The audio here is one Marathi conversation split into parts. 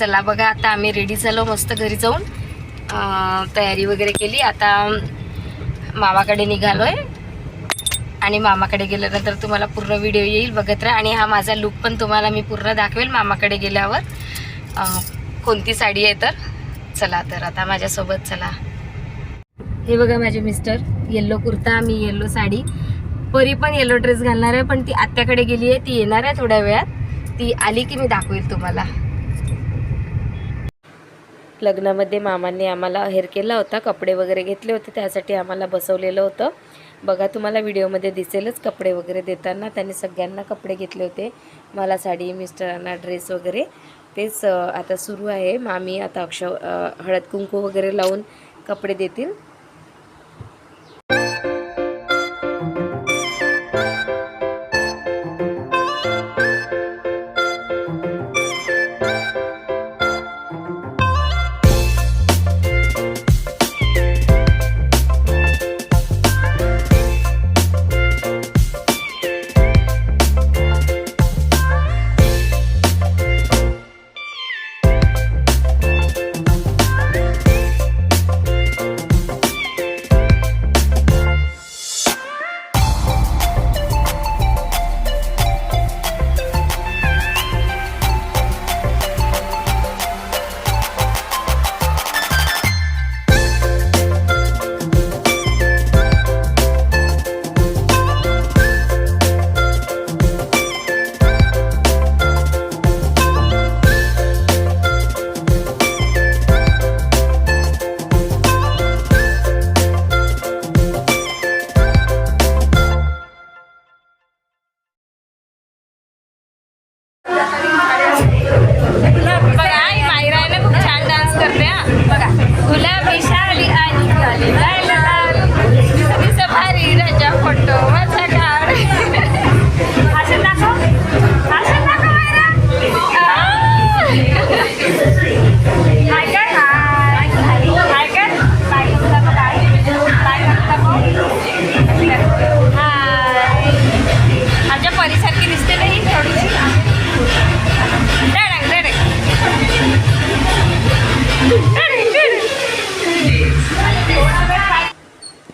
चला बघा आता आम्ही रेडी झालो मस्त घरी जाऊन तयारी वगैरे केली. आता मामाकडे निघालो आहे आणि मामाकडे गेल्यानंतर तुम्हाला पूर्ण व्हिडिओ येईल बघत राहा. आणि हा माझा लुक पण तुम्हाला मी पूर्ण दाखवेल मामाकडे गेल्यावर. कोणती साडी आहे तर? चला तर आता माझ्यासोबत चला. हे बघा माझे मिस्टर येल्लो कुर्ता मी येल्लो साडी. परी पण येल्लो ड्रेस घालणार आहे पण ती आत्याकडे गेली आहे ती येणार आहे थोड्या वेळात. ती आली की मी दाखवेल तुम्हाला. लग्नामध्ये मामांनी आम्हाला अहेर केला होता कपडे वगैरे घेतले होते त्यासाठी आम्हाला बसवलेलं होतं. बघा तुम्हाला व्हिडिओमध्ये दिसेलच कपडे वगैरे देताना. त्यांनी सगळ्यांना कपडे घेतले होते. मला साडी मिस्टरांना ड्रेस वगैरे. तेच आता सुरू आहे. मामी आता अक्ष हळद कुंकू वगैरे लावून कपडे देतील.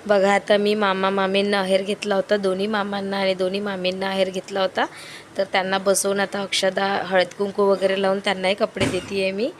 बघा आता मी मामा मामींना अहेर घेतला होता दोन्ही मामांना आणि दोन्ही मामींना अहेर घेतला होता. तर त्यांना बसवून आता अक्षदा हळद कुंकू वगैरे लावून त्यांनाही कपडे देते आहे मी.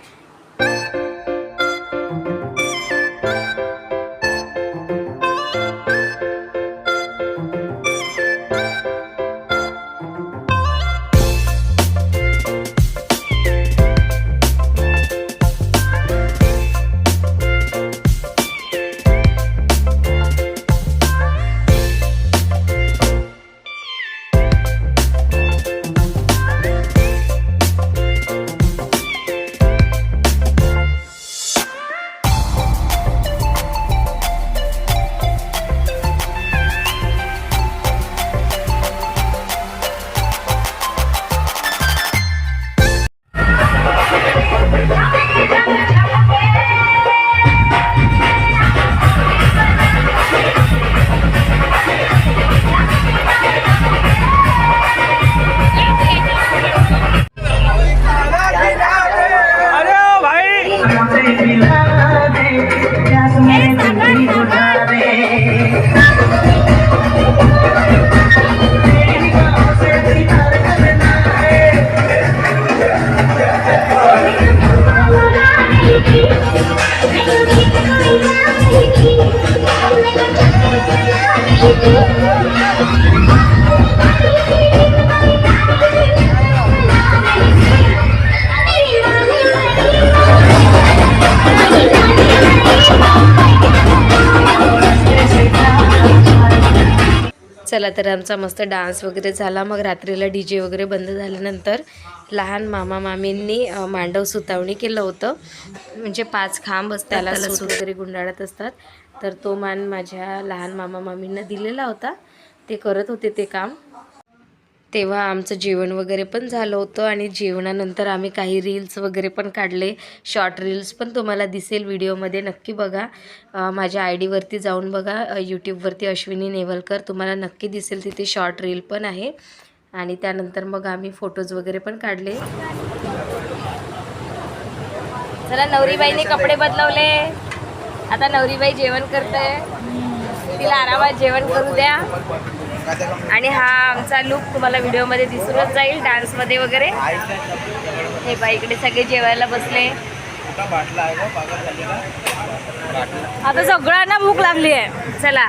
चला तर आमचा मस्त डान्स वगैरे झाला. मग रात्रीला डी जे वगैरे बंद झाल्यानंतर लहान मामा मामींनी मांडव सुतावणी केलं होतं. म्हणजे पाच खांब असतात त्याला वगैरे गुंडाळत असतात. तर तो मान माझ्या लहान मामा मामींना दिलेला होता. ते करत होते ते काम. तेव्हा आमचं जेवण वगैरे पण झालं होतं आणि जेवणानंतर आम्ही काही रील्स वगैरे पण काढले. शॉर्ट रील्स पण तुम्हाला दिसेल व्हिडिओमध्ये नक्की बघा. माझ्या आय डीवरती जाऊन बघा. यूट्यूबवरती अश्विनी नेवलकर. तुम्हाला नक्की दिसेल तिथे शॉर्ट रील पण आहे. आणि त्यानंतर मग आम्ही फोटोज वगैरे पण काढले. चला नवरीबाईने कपडे बदलवले. आता नवरीबाई जेवण करते. तिला आरामात जेवण करू द्या. आणि हा आमचा लुक तुम्हाला व्हिडिओमध्ये दिसूनच जाईल डान्समध्ये वगैरे. हे बाई इकडे सगळे जेवायला बसले. आता सगळ्यांना भूक लागली आहे. चला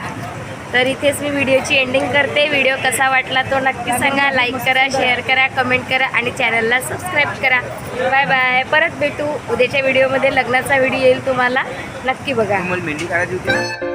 तर इथेच मी व्हिडिओची एंडिंग करते. व्हिडिओ कसा वाटला तो नक्की सांगा. लाईक करा शेअर करा कमेंट करा आणि चॅनलला सबस्क्राईब करा. बाय बाय परत भेटू. उद्याच्या व्हिडिओमध्ये लग्नाचा व्हिडिओ येईल तुम्हाला. नक्की बघा. मेहंदी काढायची होती